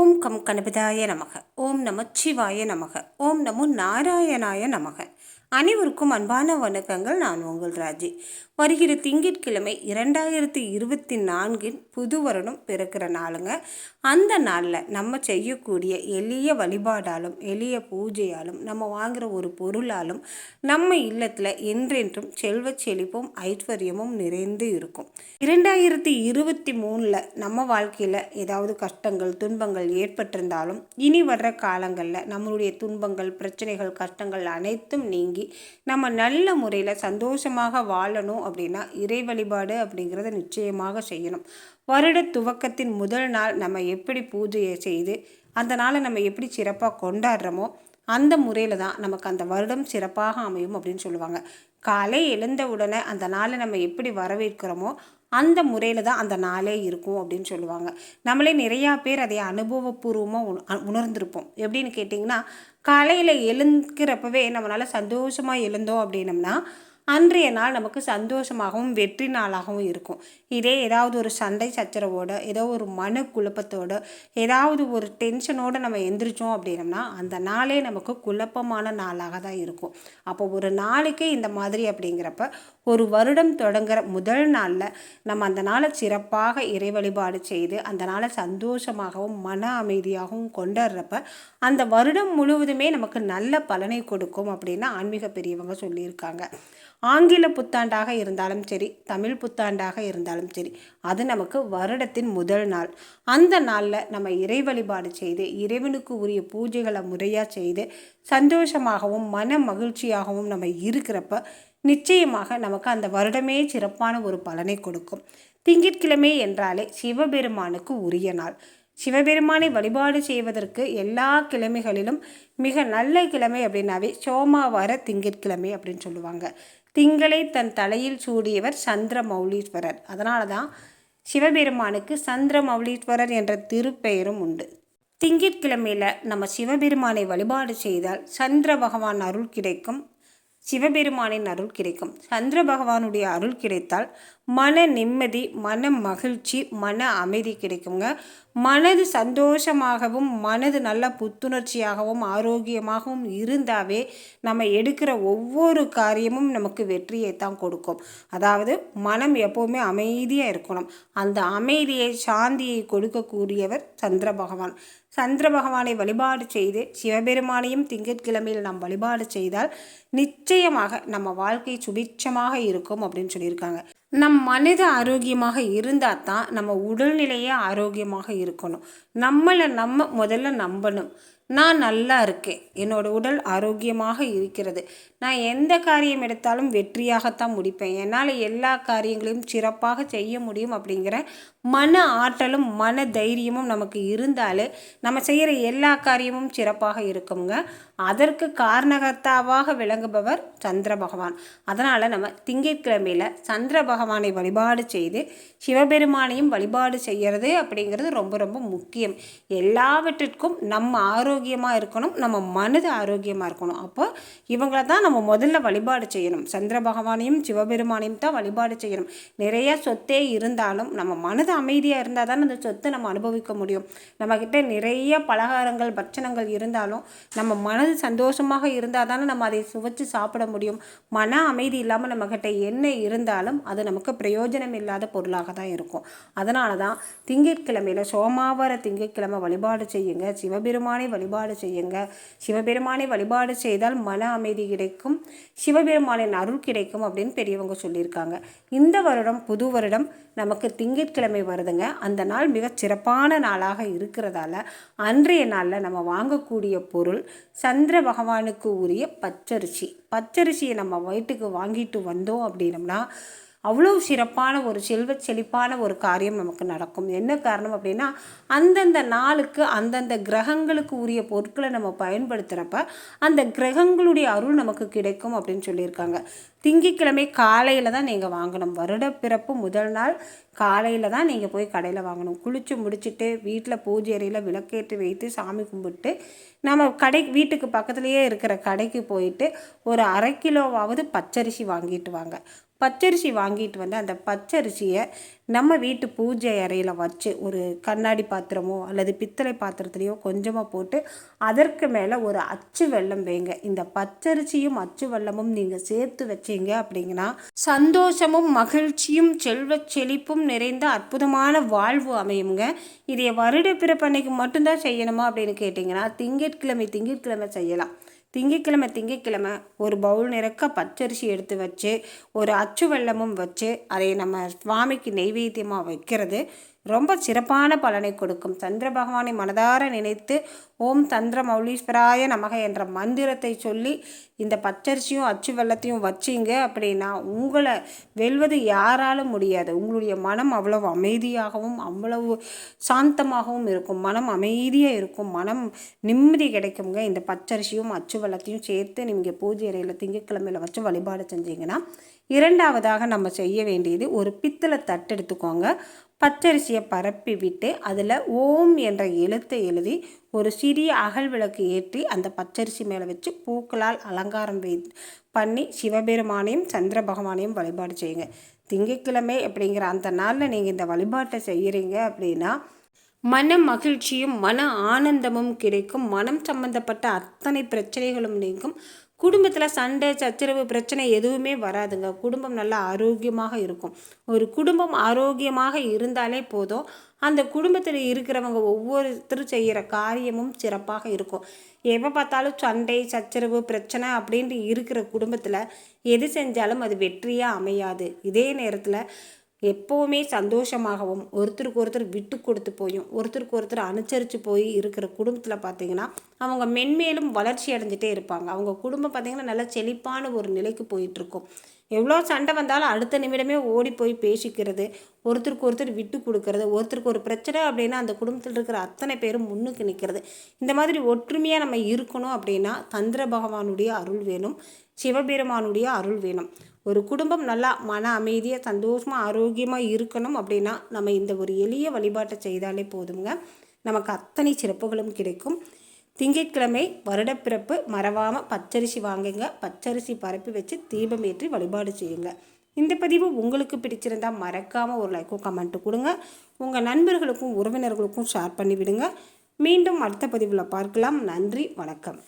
ஓம் come கணபதாய நமக. ஓம் நமச்சிவாய நமக. ஓம் நமோ நாராயணாய நமக. அனைவருக்கும் அன்பான வணக்கங்கள். நான் உங்கள் ராஜி. வருகிற திங்கட்கிழமை இரண்டாயிரத்தி இருபத்தி நான்கின் புது வருடம் பிறக்கிற நாளுங்க. அந்த நாளில் நம்ம செய்யக்கூடிய எளிய வழிபாடாலும் எளிய பூஜையாலும் நம்ம வாங்குகிற ஒரு பொருளாலும் நம்ம இல்லத்தில் என்றென்றும் செல்வ செழிப்பும் ஐஸ்வர்யமும் நிறைந்து இருக்கும். இரண்டாயிரத்தி இருபத்தி மூணில் நம்ம வாழ்க்கையில் ஏதாவது கஷ்டங்கள் துன்பங்கள் ஏற்பட்டிருந்தாலும் இனி வர்ற காலங்களில் நம்மளுடைய துன்பங்கள் பிரச்சனைகள் கஷ்டங்கள் அனைத்தும் நீங்கி நம்ம நல்ல முறையில் சந்தோஷமாக வாழணும் அப்படின்னா இறை வழிபாடு அப்படிங்கிறத நிச்சயமாக செய்யணும். வருட துவக்கத்தின் முதல் நாள் நம்ம எப்படி பூஜையை செய்து அந்த நாளை நம்ம எப்படி சிறப்பாக கொண்டாடுறோமோ அந்த முறையில் தான் நமக்கு அந்த வருடம் சிறப்பாக அமையும் அப்படின்னு சொல்லுவாங்க. காலை எழுந்த உடனே அந்த நாளை நம்ம எப்படி வரவேற்கிறோமோ அந்த முறையில் தான் அந்த நாளே இருக்கும் அப்படின்னு சொல்லுவாங்க. நம்மளே நிறையா பேர் அதை அனுபவபூர்வமாக உண உணர்ந்திருப்போம். எப்படின்னு கேட்டிங்கன்னா காலையில் எழுந்துக்கிறப்பவே நம்மளால் சந்தோஷமாக எழுந்தோம் அப்படின்னம்னா அன்றைய நாள் நமக்கு சந்தோஷமாகவும் வெற்றி நாளாகவும் இருக்கும். இதே ஏதாவது ஒரு சண்டை சச்சரவோட ஏதோ ஒரு மன குழப்பத்தோட ஏதாவது ஒரு டென்ஷனோடு நம்ம எந்திரிச்சோம் அப்படின்னம்னா அந்த நாளே நமக்கு குழப்பமான நாளாக தான் இருக்கும். அப்போ ஒரு நாளைக்கு இந்த மாதிரி அப்படிங்கிறப்ப ஒரு வருடம் தொடங்குற முதல் நாளில் நம்ம அந்த நாளை சிறப்பாக இறை வழிபாடு செய்து அந்த நாளை சந்தோஷமாகவும் மன அமைதியாகவும் கொண்டாடுறப்ப அந்த வருடம் முழுவதுமே நமக்கு நல்ல பலனை கொடுக்கும் அப்படின்னு ஆன்மீக பெரியவங்க சொல்லியிருக்காங்க. ஆங்கில புத்தாண்டாக இருந்தாலும் சரி தமிழ் புத்தாண்டாக இருந்தாலும் சரி அது நமக்கு வருடத்தின் முதல் நாள். அந்த நாளில் நம்ம இறை வழிபாடு செய்து இறைவனுக்கு உரிய பூஜைகளை முறையாக செய்து சந்தோஷமாகவும் மன மகிழ்ச்சியாகவும் நம்ம இருக்கிறப்ப நிச்சயமாக நமக்கு அந்த வருடமே சிறப்பான ஒரு பலனை கொடுக்கும். திங்கட்கிழமை என்றாலே சிவபெருமானுக்கு உரிய நாள். சிவபெருமானை வழிபாடு செய்வதற்கு எல்லா கிழமைகளிலும் மிக நல்ல கிழமை அப்படின்னாவே சோமாவார திங்கட்கிழமை அப்படின்னு சொல்லுவாங்க. திங்களை தன் தலையில் சூடியவர் சந்திர மௌலீஸ்வரர். அதனால தான் சிவபெருமானுக்கு சந்திர மௌலீஸ்வரர் என்ற திருப்பெயரும் உண்டு. திங்கட்கிழமையில் நம்ம சிவபெருமானை வழிபாடு செய்தால் சந்திர பகவான் அருள் கிடைக்கும். சிவபெருமானின் அருள் கிடைக்கும். சந்திர பகவானுடைய அருள் கிடைத்தால் மன நிம்மதி மன மகிழ்ச்சி மன அமைதி கிடைக்குங்க. மனது சந்தோஷமாகவும் மனது நல்ல புத்துணர்ச்சியாகவும் ஆரோக்கியமாகவும் இருந்தாவே நம்ம எடுக்கிற ஒவ்வொரு காரியமும் நமக்கு வெற்றியை தான் கொடுக்கும். அதாவது மனம் எப்போவுமே அமைதியாக இருக்கணும். அந்த அமைதியை சாந்தியை கொடுக்கக்கூடியவர் சந்திர பகவான். சந்திர பகவானை வழிபாடு செய்து சிவபெருமானையும் திங்கட்கிழமையில் நாம் வழிபாடு செய்தால் நிச்சயமாக நம்ம வாழ்க்கை சுபிட்சமாக இருக்கும் அப்படின்னு சொல்லியிருக்காங்க. நம் மனித ஆரோக்கியமாக இருந்தால் தான் நம்ம உடல்நிலையே ஆரோக்கியமாக இருக்கணும். நம்மளை நம்ம முதல்ல நம்பணும். நான் நல்லா இருக்கேன். என்னோடய உடல் ஆரோக்கியமாக இருக்கிறது. நான் எந்த காரியம் எடுத்தாலும் வெற்றியாகத்தான் முடிப்பேன். என்னால் எல்லா காரியங்களையும் சிறப்பாக செய்ய முடியும் அப்படிங்கிற மன ஆற்றலும் மன தைரியமும் நமக்கு இருந்தாலே நம்ம செய்கிற எல்லா காரியமும் சிறப்பாக இருக்குங்க. அதற்கு காரணகர்த்தாவாக விளங்குபவர் சந்திர பகவான். அதனால் நம்ம திங்கட்கிழமையில் சந்திர பகவானை வழிபாடு செய்து சிவபெருமானையும் வழிபாடு செய்கிறது அப்படிங்கிறது ரொம்ப ரொம்ப முக்கியம். எல்லாவற்றிற்கும் நம்ம ஆரோக்கியமாக இருக்கணும் நம்ம மனது ஆரோக்கியமாக இருக்கணும். அப்போ இவங்களை தான் நம்ம முதல்ல வழிபாடு செய்யணும். சந்திர பகவானையும் சிவபெருமானையும் தான் வழிபாடு செய்யணும். நிறைய சொத்தே இருந்தாலும் நம்ம மனது அமைதியாக இருந்தால் தான் அந்த சொத்தை நம்ம அனுபவிக்க முடியும். நம்மக்கிட்ட நிறைய பலகாரங்கள் பட்சணங்கள் இருந்தாலும் நம்ம மனது சந்தோஷமாக இருந்தால் தானே நம்ம அதை சுவைச்சு சாப்பிட முடியும். மன அமைதி இல்லாமல் நம்மக்கிட்ட என்ன இருந்தாலும் அது நமக்கு பிரயோஜனம் இல்லாத பொருளாக தான் இருக்கும். அதனால தான் திங்கட்கிழமையில் சோமாவார திங்கட்கிழமை வழிபாடு செய்யுங்க. சிவபெருமானை வழிபாடு செய்யுங்க. சிவபெருமானை வழிபாடு செய்தால் மன அமைதி கிடைக்கும். சிவபெருமானின் அருள் கிடைக்கும் அப்படின்னு பெரியவங்க சொல்லியிருக்காங்க. இந்த வருடம் புது வருடம் நமக்கு திங்கட்கிழமை வருதுங்க. அந்த நாள் மிக சிறப்பான நாளாக இருக்கிறதால அன்றைய நாளில் நம்ம வாங்கக்கூடிய பொருள் சந்திர பகவானுக்கு உரிய பச்சரிசி. பச்சரிசியை நம்ம வயிற்றுக்கு வாங்கிட்டு வந்தோம் அப்படின்னம்னா அவ்வளோ சிறப்பான ஒரு செல்வ செழிப்பான ஒரு காரியம் நமக்கு நடக்கும். என்ன காரணம் அப்படின்னா அந்தந்த நாளுக்கு அந்தந்த கிரகங்களுக்கு உரிய பொருட்களை நம்ம பயன்படுத்துகிறப்ப அந்த கிரகங்களுடைய அருள் நமக்கு கிடைக்கும் அப்படின்னு சொல்லியிருக்காங்க. திங்கக்கிழமை காலையில் தான் நீங்கள் வாங்கணும். வருட பிறப்பு முதல் நாள் காலையில் தான் நீங்கள் போய் கடையில் வாங்கணும். குளித்து முடிச்சுட்டு வீட்டில் பூஜை அறையில் விளக்கேற்றி வைத்து சாமி கும்பிட்டு நம்ம கடை வீட்டுக்கு பக்கத்துலேயே இருக்கிற கடைக்கு போயிட்டு ஒரு அரை கிலோவாவது பச்சரிசி வாங்கிட்டு வாங்க. பச்சரிசி வாங்கிட்டு வந்து அந்த பச்சரிசியை நம்ம வீட்டு பூஜை அறையில் வச்சு ஒரு கண்ணாடி பாத்திரமோ அல்லது பித்தளை பாத்திரத்துலேயோ கொஞ்சமாக போட்டு அதற்கு மேலே ஒரு அச்சு வெள்ளம் வைங்க. இந்த பச்சரிசியும் அச்சு வெள்ளமும் நீங்கள் சேர்த்து வச்சீங்க அப்படிங்கன்னா சந்தோஷமும் மகிழ்ச்சியும் செல்வ செழிப்பும் நிறைந்த அற்புதமான வாழ்வு அமையுங்க. இதை வருட பிறப்பன்னைக்கு மட்டும்தான் செய்யணுமா அப்படின்னு கேட்டிங்கன்னா திங்கட்கிழமை திங்கட்கிழமை செய்யலாம். திங்கக்கிழமை திங்கக்கிழமை ஒரு பவுல் நிறக்க பச்சரிசி எடுத்து வச்சு ஒரு அச்சு வெள்ளமும் வச்சு அதை நம்ம சுவாமிக்கு நெய்வேத்தியமாக வைக்கிறது ரொம்ப சிறப்பான பலனை கொடுக்கும். சந்திர பகவானை மனதார நினைத்து ஓம் சந்திர மௌலீஸ்வராய நமக என்ற மந்திரத்தை சொல்லி இந்த பச்சரிசியும் அச்சு வெள்ளத்தையும் வச்சிங்க அப்படின்னா உங்களை வெல்வது யாராலும் முடியாது. உங்களுடைய மனம் அவ்வளவு அமைதியாகவும் அவ்வளவு சாந்தமாகவும் இருக்கும். மனம் அமைதியாக இருக்கும். மனம் நிம்மதி கிடைக்குங்க இந்த பச்சரிசியும் அச்சு வெள்ளத்தையும் சேர்த்து நீங்கள் பூஜை அறையில் திங்கக்கிழமையில் வச்சு வழிபாடு செஞ்சீங்கன்னா இரண்டாவதாக நம்ம செய்ய வேண்டியது ஒரு பித்தளை தட்டு எடுத்துக்கோங்க. பச்சரிசியை பரப்பி விட்டு அதில் ஓம் என்ற எழுத்தை எழுதி ஒரு சிறிய அகல் விளக்கு ஏற்றி அந்த பச்சரிசி மேலே வச்சு பூக்களால் அலங்காரம் வை பண்ணி சிவபெருமானையும் சந்திர பகவானையும் வழிபாடு செய்யுங்க. திங்கட்கிழமை அப்படிங்கிற அந்த நாளில் நீங்கள் இந்த வழிபாட்டை செய்கிறீங்க அப்படின்னா மன மகிழ்ச்சியும் மன ஆனந்தமும் கிடைக்கும். மனம் சம்பந்தப்பட்ட அத்தனை பிரச்சனைகளும் நீங்கும். குடும்பத்தில் சண்டை சச்சரவு பிரச்சனை எதுவுமே வராதுங்க. குடும்பம் நல்லா ஆரோக்கியமாக இருக்கும். ஒரு குடும்பம் ஆரோக்கியமாக இருந்தாலே போதும். அந்த குடும்பத்தில் இருக்கிறவங்க ஒவ்வொருத்தரும் செய்கிற காரியமும் சிறப்பாக இருக்கும். எப்போ பார்த்தாலும் சண்டை சச்சரவு பிரச்சனை அப்படின்ட்டு இருக்கிற குடும்பத்தில் எது செஞ்சாலும் அது வெற்றியாக அமையாது. இதே நேரத்தில் எப்போவுமே சந்தோஷமாகவும் ஒருத்தருக்கு ஒருத்தர் விட்டு கொடுத்து போயும் ஒருத்தருக்கு ஒருத்தர் அனுசரித்து போய் இருக்கிற குடும்பத்தில் பார்த்திங்கன்னா அவங்க மென்மேலும் வளர்ச்சி அடைஞ்சிட்டே இருப்பாங்க. அவங்க குடும்பம் பார்த்திங்கன்னா நல்லா செழிப்பான ஒரு நிலைக்கு போயிட்டுருக்கும். எவ்வளோ சண்டை வந்தாலும் அடுத்த நிமிடமே ஓடி போய் பேசிக்கிறது ஒருத்தருக்கு ஒருத்தர் விட்டு கொடுக்கறது ஒருத்தருக்கு ஒரு பிரச்சனை அப்படின்னா அந்த குடும்பத்தில் இருக்கிற அத்தனை பேரும் முன்னுக்கு நிற்கிறது இந்த மாதிரி ஒற்றுமையாக நம்ம இருக்கணும் அப்படின்னா சந்திர பகவானுடைய அருள் வேணும். சிவபெருமானுடைய அருள் வேணும். ஒரு குடும்பம் நல்லா மன அமைதியாக சந்தோஷமாக ஆரோக்கியமாக இருக்கணும் அப்படின்னா நம்ம இந்த ஒரு எளிய வழிபாட்டை செய்தாலே போதுங்க. நமக்கு அத்தனை சிறப்புகளும் கிடைக்கும். திங்கட்கிழமை வருடப்பிறப்பு மறவாமல் பச்சரிசி வாங்குங்க. பச்சரிசி பரப்பி வச்சு தீபம் ஏற்றி வழிபாடு செய்யுங்க. இந்த பதிவு உங்களுக்கு பிடிச்சிருந்தால் மறக்காமல் ஒரு லைக்கும் கமெண்ட்டு கொடுங்க. உங்கள் நண்பர்களுக்கும் உறவினர்களுக்கும் ஷேர் பண்ணிவிடுங்க. மீண்டும் அடுத்த பதிவில் பார்க்கலாம். நன்றி வணக்கம்.